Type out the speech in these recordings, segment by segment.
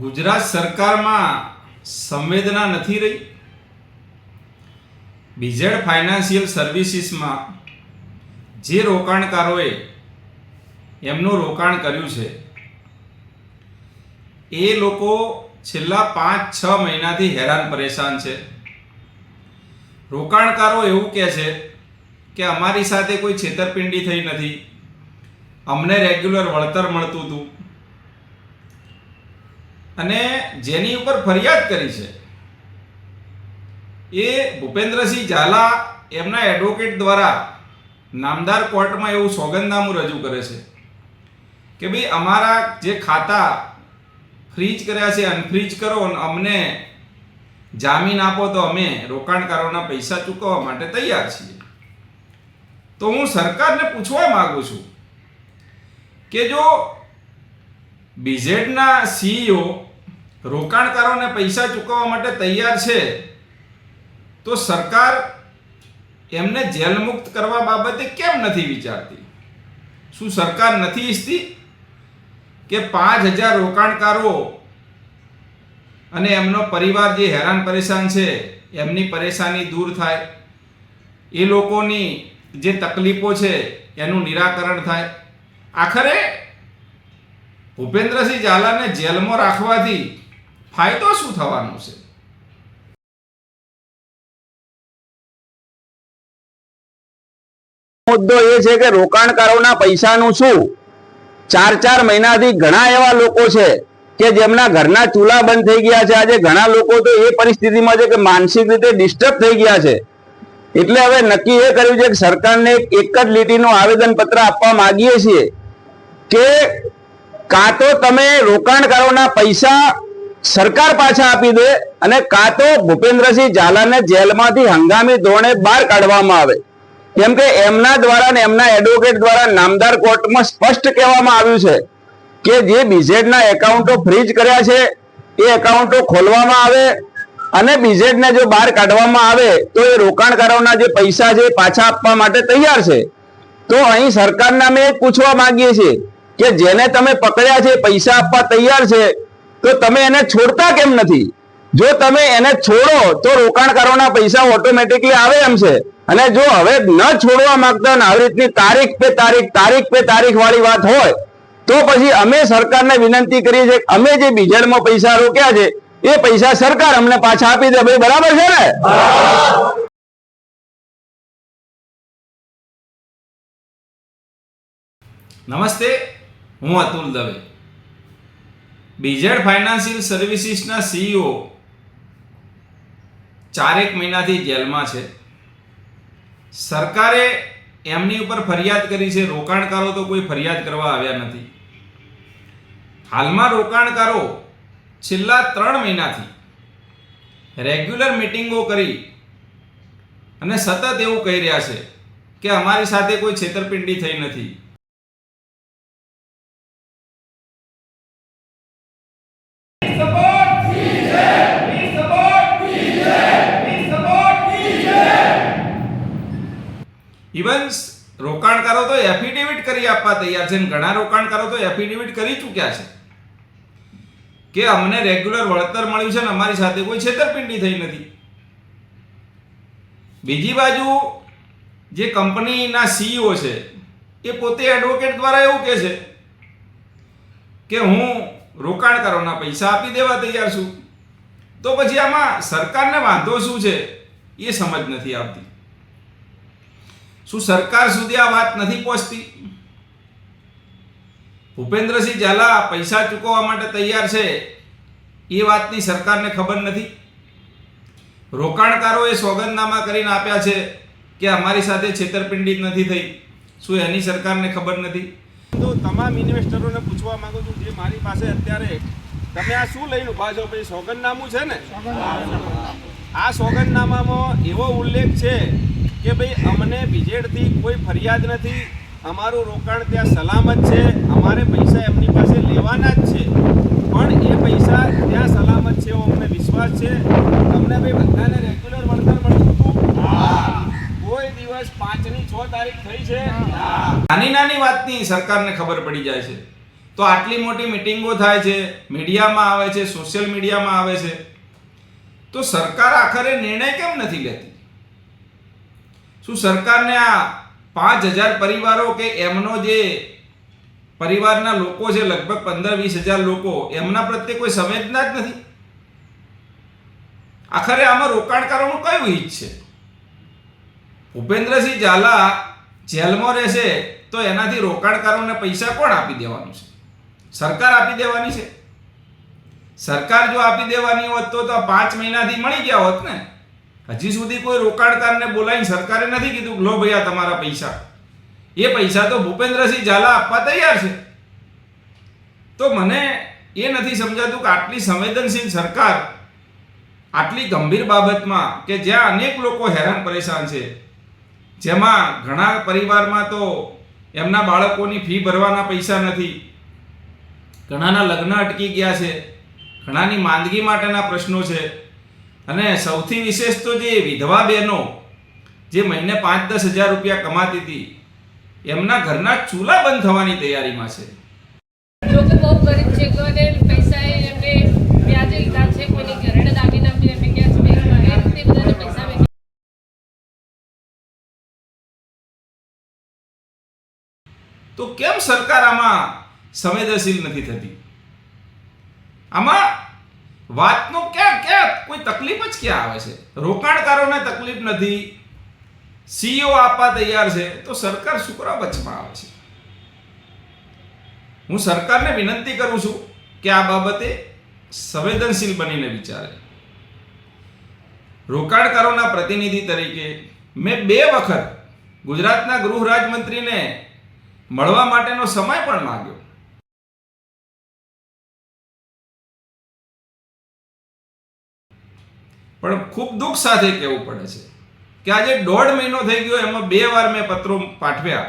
ગુજરાત સરકારમાં સંવેદના નથી રહી. બીઝેડ ફાઇનાન્શિયલ સર્વિસીસમાં જે રોકાણકારોએ એમનું રોકાણ કર્યું છે, એ લોકો છેલ્લા પાંચ છ મહિનાથી હેરાન પરેશાન છે. રોકાણકારો એવું કહે છે કે અમારી સાથે કોઈ છેતરપિંડી થઈ નથી. અમને રેગ્યુલર વળતર મળતું હતું. અને જેની ઉપર ફરિયાદ કરી છે, એ ભૂપેન્દ્રસિંહ ઝાલા એમના એડવોકેટ દ્વારા નામદાર કોર્ટમાં એવું સોગંદનામું રજૂ કરે છે કે ભાઈ અમારા જે ખાતા ફ્રીજ કર્યા છે અનફ્રીજ કરો અને અમને જામીન આપો તો અમે રોકાણકારોના પૈસા ચૂકવવા માટે તૈયાર છીએ. તો હું સરકારને પૂછવા માગું છું કે જો બીઝેડના સીઈઓ રોકાણકારોને પૈસા ચૂકવવા માટે તૈયાર છે, તો સરકાર એમને જેલમુક્ત કરવા બાબતે કેમ નથી વિચારતી? શું સરકાર નથી ઈચ્છતી કે પાંચ હજાર રોકાણકારો અને એમનો પરિવાર જે હેરાન પરેશાન છે, એમની પરેશાની દૂર થાય? એ લોકોની જે તકલીફો છે, એનું નિરાકરણ થાય? આખરે ભૂપેન્દ્રસિંહ ઝાલાને જેલમાં રાખવાથી ફાયદો શું થવાનો છે? મુદ્દો એ છે કે રોકાણકારોના પૈસાનું શું? ચાર ચાર મહિનાથી ઘણા એવા લોકો છે કે જેમના ઘરના ચૂલા બંધ થઈ ગયા છે. આજે ઘણા લોકો તો એ પરિસ્થિતિમાં છે કે માનસિક રીતે ડિસ્ટર્બ થઈ ગયા છે. એટલે હવે નક્કી એ કર્યું છે કે સરકારને એક જ લીટીનું આવેદન પત્ર આપવા માંગીએ છીએ કે કાં તો તમે રોકાણકારોના પૈસા સરકાર પાછા આપી દે અને કાં તો ભૂપેન્દ્રસિંહ ઝાલાને જેલમાંથી હંગામી ધોરણે બહાર કાઢવામાં આવે. કેમ કે એમના દ્વારા ને એમના એડવોકેટ દ્વારા નામદાર કોર્ટમાં સ્પષ્ટ કહેવામાં આવ્યું છે કે જે બીઝેડના એકાઉન્ટો ફ્રીજ કર્યા છે, એ એકાઉન્ટો ખોલવામાં આવે અને બીઝેડને જો બહાર કાઢવામાં આવે, તો એ રોકાણકારોના જે પૈસા છે પાછા આપવા માટે તૈયાર છે. તો અહીં સરકારના અમે પૂછવા માંગીએ છીએ કે જેને તમે પકડ્યા છે, પૈસા આપવા તૈયાર છે, તો તમે એને છોડતા કેમ નથી? જો તમે એને છોડો, તો રોકાણકારોના પૈસા ઓટોમેટિકલી આવે એમ છે. અને જો હવે ન છોડવા માંગતા આવી રીતની તારીખ પે તારીખ તારીખ પે તારીખ વાળી વાત હોય, તો પછી અમે સરકારને વિનંતી કરીએ છીએ અમે જે બીજેડમાં પૈસા રોક્યા છે, એ પૈસા સરકાર અમને પાછા આપી દે. ભાઈ, બરાબર છે ને? નમસ્તે. હું અતુલ દવે. બીઝેડ ફાઇનાન્શિયલ સર્વિસીસના સીઈઓ ચારેક મહિનાથી જેલમાં છે. સરકારે એમની ઉપર ફરિયાદ કરી છે. રોકાણકારો તો કોઈ ફરિયાદ કરવા આવ્યા નથી. હાલમાં રોકાણકારો છેલ્લા ત્રણ મહિનાથી રેગ્યુલર મિટિંગો કરી અને સતત એવું કહી રહ્યા છે કે અમારી સાથે કોઈ છેતરપિંડી થઈ નથી. ઇવન રોકાણકારો તો એફિડેવિટ કરી આપવા તૈયાર છે ઘણા રોકાણકારો તો એફિડેવિટ કરી ચૂક્યા છે. કે અમને રેગ્યુલર વળતર મળ્યું છે ને અમારી સાથે કોઈ છેતરપિંડી થઈ નથી. બીજી બાજુ જે કંપનીના સીઈઓ છે, એ પોતે એડવોકેટ દ્વારા એવું કહે છે કે હું રોકાણકારોના પૈસા આપી દેવા તૈયાર છું. તો પછી આમાં સરકારને વાંધો શું છે? એ સમજ નથી આવતી. શું સરકાર સુધી આ વાત નથી પહોંચતી? ભૂપેન્દ્રસિંહ ઝાલા પૈસા ચૂકવવા માટે તૈયાર છે એ વાતની સરકારને ખબર નથી. રોકાણકારોએ સોગંદનામા કરીને આપ્યા છે કે અમારી સાથે છેતરપિંડી નથી થઈ. શું એની સરકારને ખબર નથી? તો તમામ ઇન્વેસ્ટરોને પૂછવા માંગુ છું જે મારી પાસે અત્યારે તમે આ શું લઈને ઊભા છો? ભાઈ સોગંદનામું છે ને? આ સોગંદનામામાં એવો ઉલ્લેખ છે કે ભાઈ અમને બીજેડથી કોઈ ફરિયાદ નથી. અમારું રોકાણ ત્યાં સલામત છે. અમારે પૈસા એમની પાસે લેવાના જ છે. પણ એ પૈસા ત્યાં સલામત છે એવો અમને વિશ્વાસ છે. તમને ભાઈ બધાને રેગ્યુલર વળતર મળતું હતું? કોઈ દિવસ પાંચની છ તારીખ થઈ છે. નાની નાની વાતની સરકારને ખબર પડી જાય છે. તો આટલી મોટી મિટિંગો થાય છે મીડિયામાં આવે છે સોશિયલ મીડિયામાં આવે છે. તો સરકાર આખરે નિર્ણય કેમ નથી લેતી? શું સરકારને આ પાંચ હજાર પરિવારો કે એમનો જે પરિવારના લોકો છે, લગભગ પંદર વીસ હજાર લોકો, એમના પ્રત્યે કોઈ સંવેદના જ નથી? આખરે આમાં રોકાણકારોનું કયું હિત છે? ભૂપેન્દ્રસિંહ ઝાલા જેલમાં રહેશે તો એનાથી રોકાણકારોને પૈસા કોણ આપી દેવાનું છે? સરકાર આપી દેવાની છે. સરકાર જો આપી દેવાની હોત તો પાંચ મહિનાથી મળી ગયા હોત ને? હજી સુધી કોઈ રોકાણકારને બોલાવીને સરકારે નથી કીધું લો ભૈયા તમારા પૈસા. એ પૈસા તો ભૂપેન્દ્રસિંહ ઝાલા આપવા તૈયાર છે. તો મને એ નથી સમજાતું કે આટલી સંવેદનશીલ સરકાર, આટલી ગંભીર બાબતમાં કે જ્યાં અનેક લોકો હેરાન પરેશાન છે, જેમાં ઘણા પરિવારમાં તો એમના બાળકોની ફી ભરવાના પૈસા નથી, ઘણાના લગ્ન અટકી ગયા છે, ઘણાની માંદગી માટેના પ્રશ્નો છે અને સૌથી વિશેષ તો જે વિધવા બહેનો જે મહિને પાંચ દસ હજાર રૂપિયા કમાતી હતી એમના ઘરના ચૂલા બંધ થવાની તૈયારીમાં છે. લોકો બહુ ગરીબ છે કોઈને પૈસા એમને વ્યાજે લીધા છે કોઈને ઘરેણા દાગીના બી એમને ગયા છે એ રીતે બધાને પૈસા તો કેમ સરકાર આમાં સંવેદનશીલ નથી થતી? આમાં વાતનો ક્યાં ક્યાં કોઈ તકલીફ જ ક્યાં આવે છે? રોકાણકારોને તકલીફ નથી. સીઓ આપવા તૈયાર છે. તો સરકાર શુક્ર વચમાં આવે છે? હું સરકારને વિનંતી કરું છું કે આ બાબતે સંવેદનશીલ બનીને વિચારે. રોકાણકારોના પ્રતિનિધિ તરીકે મેં બે વખત ગુજરાતના ગૃહ રાજમંત્રીને મળવા માટેનો સમય પણ માંગ્યો. પણ ખૂબ દુઃખ સાથે કહેવું પડે છે કે આજે દોઢ મહિનો થઈ ગયો એમાં બે વાર મેં પત્રો પાઠવ્યા.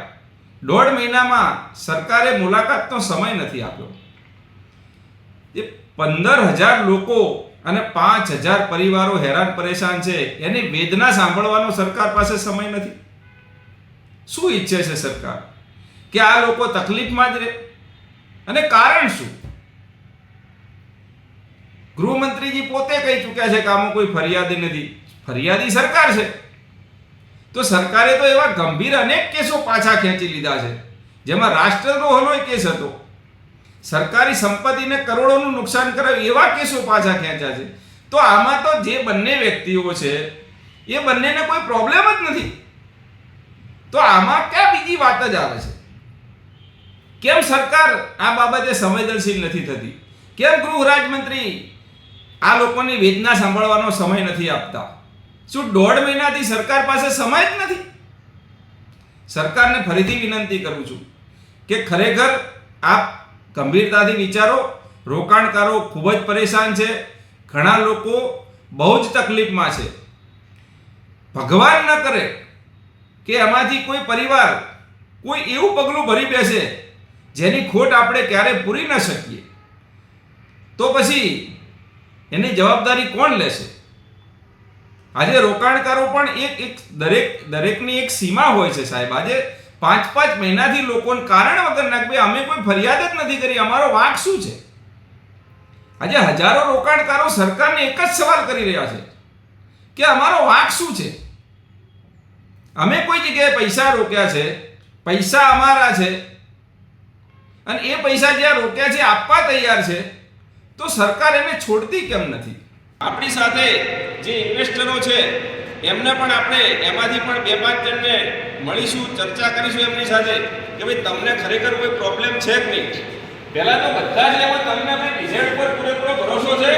દોઢ મહિનામાં સરકારે મુલાકાતનો સમય નથી આપ્યો. એ પંદર હજાર લોકો અને પાંચ હજાર પરિવારો હેરાન પરેશાન છે, એની વેદના સાંભળવાનો સરકાર પાસે સમય નથી. શું ઈચ્છે છે સરકાર? કે આ લોકો તકલીફમાં જ રહે. અને કારણ શું? ગૃહમંત્રીજી પોતે કહી ચૂક્યા છે કે આમાં કોઈ ફરિયાદી નથી. ફરિયાદી સરકાર છે. તો સરકારે તો એવા ગંભીર અનેક કેસો પાછા ખેંચી લીધા છે. જેમાં રાષ્ટ્રદ્રોહનો કેસ હતો. સરકારી સંપત્તિને કરોડોનું નુકસાન કરાવ્યું એવા કેસો પાછા ખેંચ્યા છે. તો આમાં તો જે બંને વ્યક્તિઓ છે, એ બંનેને કોઈ પ્રોબ્લેમ જ નથી. તો આમાં ક્યાં બીજી વાત જ આવે છે? કેમ સરકાર આ બાબતે સંવેદનશીલ નથી થતી? કેમ ગૃહ રાજમંત્રી આ લોકોની વેદના સાંભળવાનો સમય નથી આપતા. શું દોઢ મહિનાથી સરકાર પાસે સમય જ નથી? સરકારને ફરીથી વિનંતી કરું છું કે ખરેખર આપ ગંભીરતાથી વિચારો. રોકાણકારો ખૂબ જ પરેશાન છે. ઘણા લોકો બહુ જ તકલીફમાં છે. ભગવાન ન કરે કે એમાંથી કોઈ પરિવાર કોઈ એવું પગલું ભરી બેસે જેની ખોટ આપણે ક્યારે પૂરી ન શકીએ. તો પછી એની જવાબદારી કોણ લેશે? આજે રોકાણકારો પણ એક એક દરેક દરેકની એક સીમા હોય છે સાહેબ. આજે પાંચ પાંચ મહિનાથી લોકોને કારણ વગર કે અમે કોઈ ફરિયાદ જ નથી કરી. અમારો વાંક શું છે? આજે હજારો રોકાણકારો સરકારને એક જ સવાલ કરી રહ્યા છે કે અમારો વાંક શું છે? અમે કોઈ જગ્યાએ પૈસા રોક્યા છે, પૈસા અમારા છે, અને એ પૈસા જ્યાં રોક્યા છે, આપવા તૈયાર છે તો સરકાર એને છોડતી કેમ નથી? આપણી સાથે જે ઇન્વેસ્ટરો છે એમને પણ આપણે એમાંથી પણ બે પાંચ જણને મળીશું ચર્ચા કરીશું એમની સાથે કે ભાઈ તમને ખરેખર કોઈ પ્રોબ્લેમ છે કે નહીં? પહેલા તો બધા જ એમાં તમને ભાઈ રિઝલ્ટ પર પૂરેપૂરો ભરોસો છે?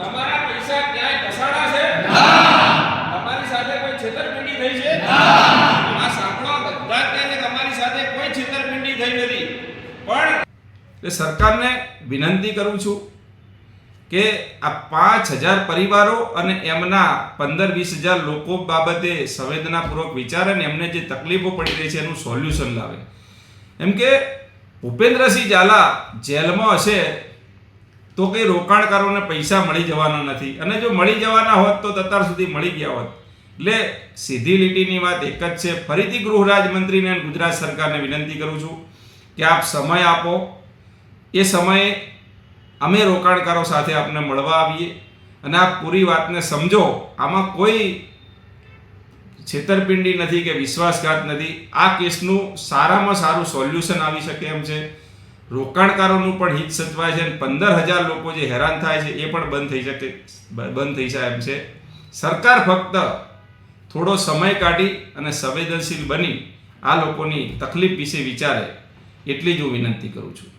તમારા પૈસા ક્યાંય ઘસાડા છે? તમારી સાથે કોઈ છેતરપિંડી થઈ છે? આ સાંભળો બધા જ કહે છે કે અમારી સાથે કોઈ છેતરપિંડી થઈ નથી. પણ સરકારને વિનંતી કરું છું કે આ પાંચ હજાર પરિવારો અને એમના પંદર વીસ હજાર લોકો બાબતે સંવેદનાપૂર્વક વિચારે ને એમને જે તકલીફો પડી રહી છે એનું સોલ્યુશન લાવે. એમ કે ભૂપેન્દ્રસિંહ ઝાલા જેલમાં હશે તો કંઈ રોકાણકારોને પૈસા મળી જવાના નથી. અને જો મળી જવાના હોત તો અત્યાર સુધી મળી ગયા હોત. એટલે સીધી લીટીની વાત એક જ છે. ફરીથી ગૃહ રાજમંત્રીને ગુજરાત સરકારને વિનંતી કરું છું કે આપ સમય આપો. એ સમયે અમે રોકાણકારો સાથે આપને મળવા આવીએ અને આ પૂરી વાતને સમજો. આમાં કોઈ છેતરપિંડી નથી કે વિશ્વાસઘાત નથી. આ કેસનું સારામાં સારું સોલ્યુશન આવી શકે એમ છે. રોકાણકારોનું પણ હિત સચવાય છે અને પંદર હજાર લોકો જે હેરાન થાય છે એ પણ બંધ થઈ શકે, બંધ થઈ જાય એમ છે. સરકાર ફક્ત થોડો સમય કાઢી અને સંવેદનશીલ બની આ લોકોની તકલીફ વિશે વિચારે એટલી જ હું વિનંતી કરું છું.